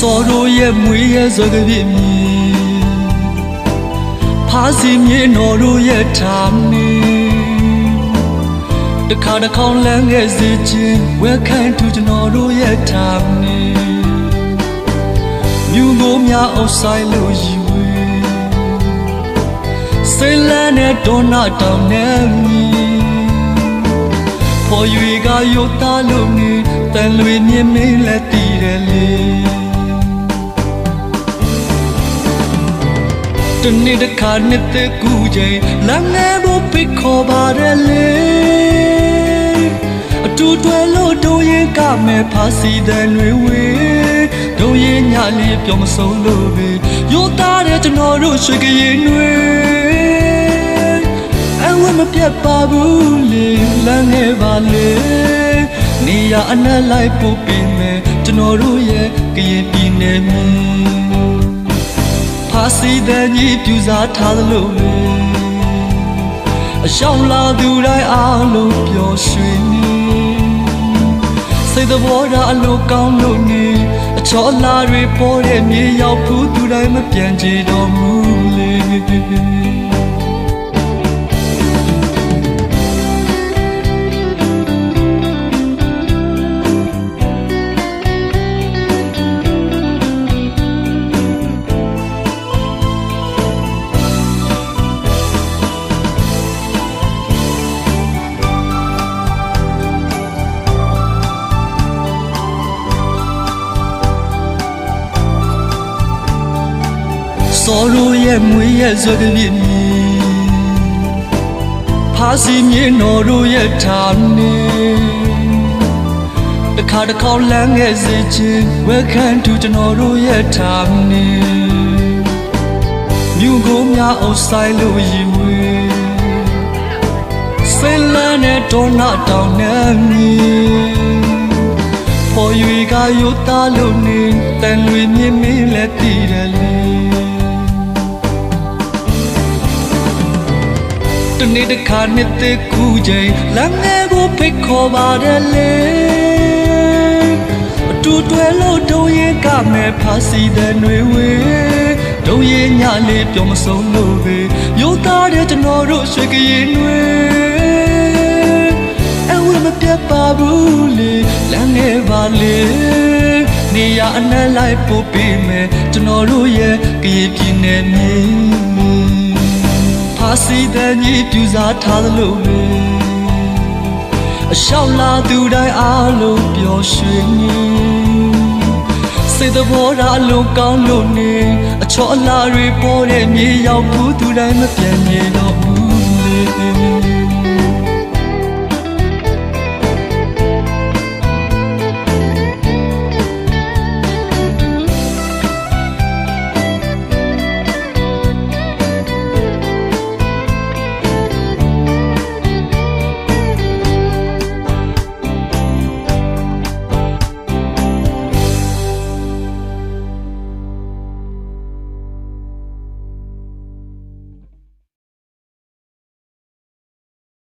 တို့ရဲ့မွေးရဲ့ဇောကပြည့်မြည်ဖားစီမြေတော်တို့ရဲ့ထာမီတခါတစ်ခေါင်လမ်းငယ်စီချင်းဝဲခံထူကျွန်တော်တို့ရဲ့ထာမီမြူကိုများအောင်ဆိုင်လို့ယူဝေစိတ်လန်းနဲ့ဒေါနာတောင်နဲ့မြည်ပေါ်ရွေကယုတ်သားလို့နေတန်လွေမြင်မင်းလက်တ တနေ့တစ်ခါနှစ်သက်ကူချိန်လမ်းငယ်ဖို့ဖိတ်ခေါ်ပါတယ်လေအတူတွဲလို့တို့ရင်ကမဲ့ဖာစီတဲ့တွေဝေတို့ရင်ညလေးပြောမဆုံးလို့ပဲရိုးသားတဲ့ကျွန်တော်တို့ရွှေကရင်တွေအဝမပြတ်ပါဘူးလေလမ်းငယ်ပါလေနေရအနက်လိုက်ပို့ပေးမယ်ကျွန်တော်တို့ရဲ့ကရင်ပြည်နယ်မြေ ဖာစီတဲ့ကြီးပြူစားထားသလိုလေအရှောင်းလာသူတိုင်းအားလုံးပျော်ရွှင်နေစိတ်သဘောထားအလိုကောင်းလို့နေအချောလာတွေပေါ်တဲ့မြေရောက်ဘူးသူတိုင်းမပြန်ကြတော့ဘူးလေ စောရိုရဲ့မွေးရဲ့ဇွဲကပြည့်မြည်ဖာစီမြေတော်တို့ရဲ့ထာနေတခါတစ်ခေါက်လမ်းငယ်စေခြင်းဝဲခံတူကျွန်တော်တို့ရဲ့ထာနေမြူကိုများအောင်ဆိုင်လို့ရည်ဝေစိတ်လန်းနဲ့ဒေါနာတောင်နဲ့မြည်ပေါ်ရွေကယုတ်သားလို့နေတန်လွေမြင် တနေ့တစ်ခါနှစ်သက်ကူချိန်လမ်းငယ်ကိုဖိတ်ခေါ်ပါတယ်လေအတူတွဲလို့တုံးရင်ကမဲ့ဖာစီတဲ့ຫນွေဝေတုံးရင်ညလေးပြောမဆုံးလို့ပဲရိုးသားတဲ့ကျွန်တော်တို့ရွှေကရင်တွေအဝမပြတ်ပါဘူးလေလမ်းငယ်ပါလေနေရအနှက်လိုက်ပို့ပေးမယ်ကျွန်တော်တို့ရဲ့ကရင်ပြည်နယ်မြေဖာ စီတဲ့ကြီးပြူစားထားသလိုပဲအရှောက်လာသူတိုင်းအားလုံးပျော်ရွှင်နေစိတ်သဘောထားအလုံးကောင်းလို့နေအချောအလားတွေပေါ်တဲ့မြေရောက်ဘူးသူတိုင်းမပြန်မြေတော့ဘူးလေ